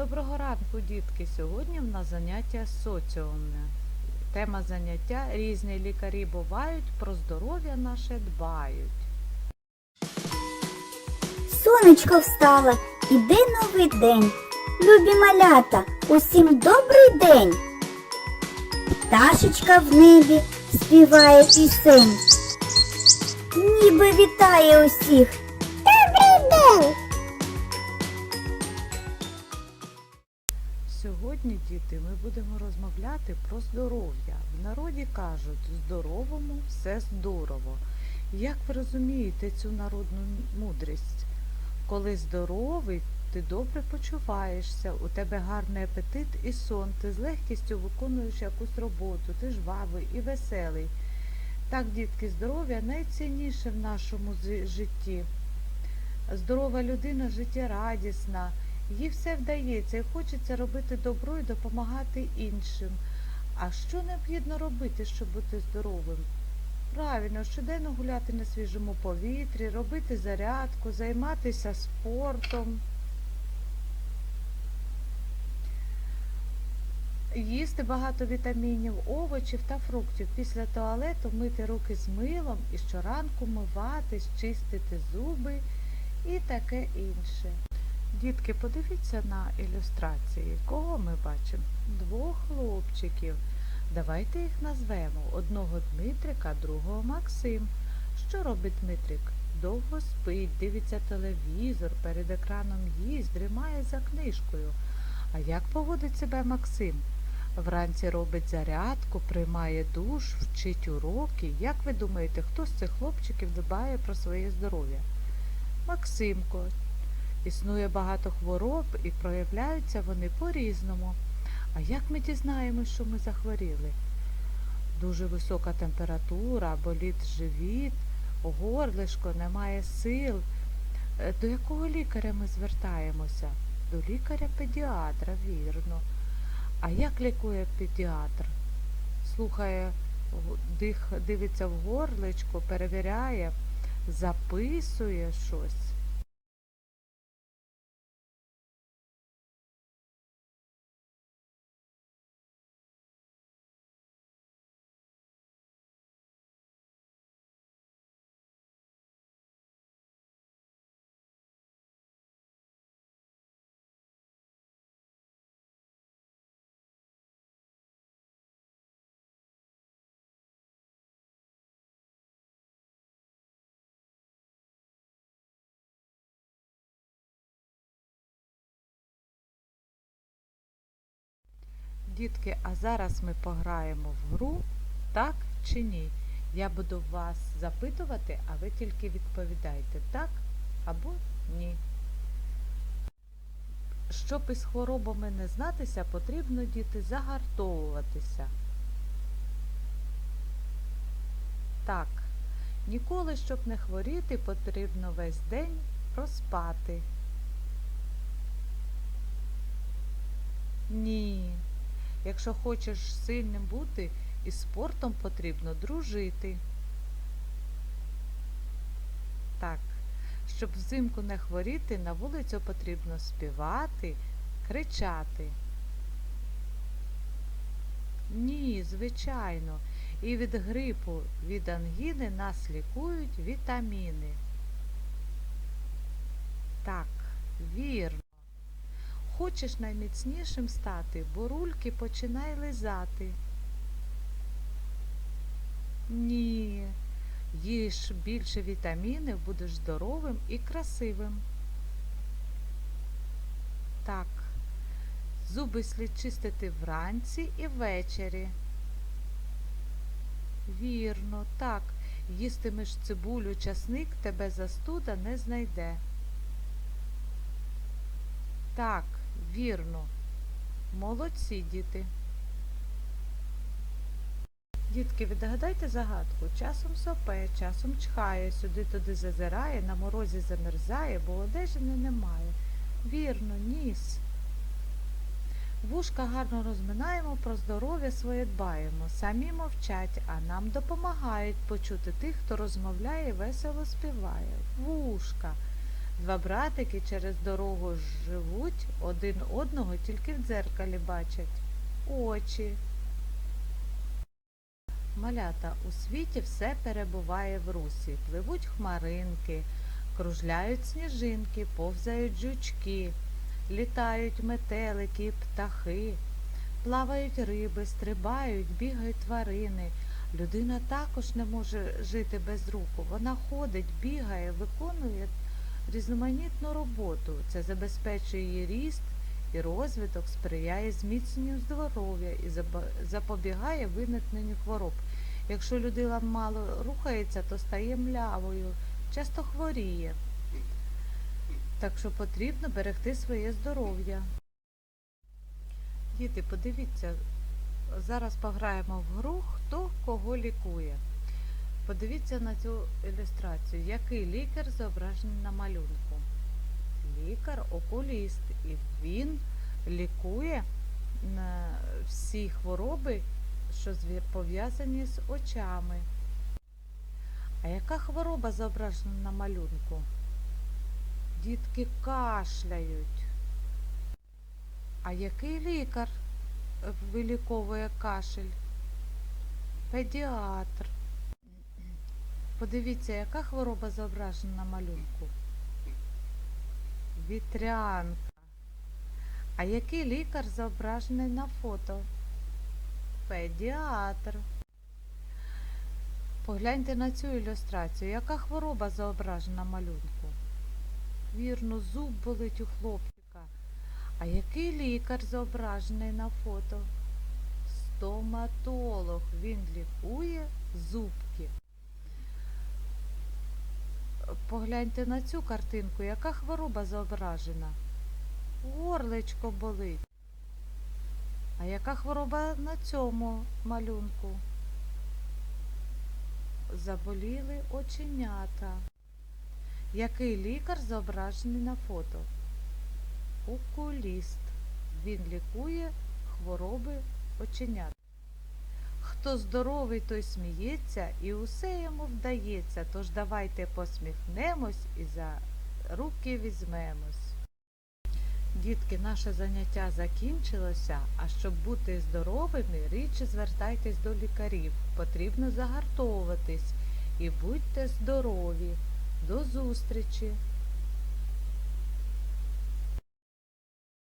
Доброго ранку, дітки! Сьогодні в нас заняття соціумне. Тема заняття різні лікарі бувають, про здоров'я наше дбають. Сонечко встало, іде новий день. Любі малята, усім добрий день. Пташечка в небі співає пісень. Ніби вітає усіх. Добрий день! Сьогодні, діти, ми будемо розмовляти про здоров'я. В народі кажуть, здоровому все здорово. Як ви розумієте цю народну мудрість? Коли здоровий, ти добре почуваєшся, у тебе гарний апетит і сон, ти з легкістю виконуєш якусь роботу, ти жвавий і веселий. Так, дітки, здоров'я найцінніше в нашому житті. Здорова людина життєрадісна, їй все вдається і хочеться робити добро і допомагати іншим. А що необхідно робити, щоб бути здоровим? Правильно, щоденно гуляти на свіжому повітрі, робити зарядку, займатися спортом. Їсти багато вітамінів, овочів та фруктів. Після туалету мити руки з милом і щоранку миватись, чистити зуби і таке інше. Дітки, подивіться на ілюстрації. Кого ми бачимо? Двох хлопчиків. Давайте їх назвемо. Одного Дмитрика, другого Максим. Що робить Дмитрик? Довго спить, дивиться телевізор, перед екраном їсть, дрімає за книжкою. А як поводить себе Максим? Вранці робить зарядку, приймає душ, вчить уроки. Як ви думаєте, хто з цих хлопчиків дбає про своє здоров'я? Максимко. Існує багато хвороб і проявляються вони по-різному. А як ми дізнаємось, що ми захворіли? Дуже висока температура, болить живіт, горлишко, немає сил. Е, До якого лікаря ми звертаємося? До лікаря-педіатра, вірно. А як лікує педіатр? Слухає, дих, дивиться в горличко, перевіряє, записує щось. Дітки, а зараз ми пограємо в гру, так чи ні? Я буду вас запитувати, а ви тільки відповідайте так або ні. Щоб із хворобами не знатися, потрібно діти загартовуватися. Так, ніколи, щоб не хворіти, потрібно весь день проспати. Ні. Якщо хочеш сильним бути, із спортом потрібно дружити. Так, щоб взимку не хворіти, на вулицю потрібно співати, кричати. Ні, звичайно. І від грипу, від ангіни нас лікують вітаміни. Так, вірно. Хочеш найміцнішим стати, бурульки починай лизати. Ні. Їж більше вітамінів, будеш здоровим і красивим. Так. Зуби слід чистити вранці і ввечері. Вірно, так. Їстимеш цибулю, часник, тебе застуда не знайде. Так, вірно. Молодці, діти. Дітки, відгадайте загадку. Часом сопе, часом чхає, сюди-туди зазирає, на морозі замерзає, бо одежини немає. Вірно, ніс. Вушка гарно розминаємо, про здоров'я своє дбаємо. Самі мовчать, а нам допомагають почути тих, хто розмовляє весело співає. Вушка. Два братики через дорогу живуть, один одного тільки в дзеркалі бачать. Очі. Малята, у світі все перебуває в русі. Пливуть хмаринки, кружляють сніжинки, повзають жучки, літають метелики, птахи, плавають риби, стрибають, бігають тварини. Людина також не може жити без руху. Вона ходить, бігає, виконує різноманітну роботу. Це забезпечує її ріст і розвиток, сприяє зміцненню здоров'я і запобігає виникненню хвороб. Якщо людина мало рухається, то стає млявою, часто хворіє. Так що потрібно берегти своє здоров'я. Діти, подивіться, зараз пограємо в гру, хто кого лікує. Подивіться на цю ілюстрацію. Який лікар зображений на малюнку? Лікар окуліст. І він лікує всі хвороби, що пов'язані з очами. А яка хвороба зображена на малюнку? Дітки кашляють. А який лікар е, виліковує кашель? Педіатр. Подивіться, яка хвороба зображена на малюнку? Вітрянка. А який лікар зображений на фото? Педіатр. Погляньте на цю ілюстрацію. Яка хвороба зображена на малюнку? Вірно, зуб болить у хлопчика. А який лікар зображений на фото? Стоматолог. Він лікує зубки. Погляньте на цю картинку, яка хвороба зображена? Горлечко болить. А яка хвороба на цьому малюнку? Заболіли оченята. Який лікар зображений на фото? Окуліст. Він лікує хвороби оченят. Хто здоровий, той сміється, і усе йому вдається. Тож давайте посміхнемось і за руки візьмемось. Дітки, наше заняття закінчилося, а щоб бути здоровими, рідше звертайтесь до лікарів. Потрібно загартовуватись і будьте здорові. До зустрічі!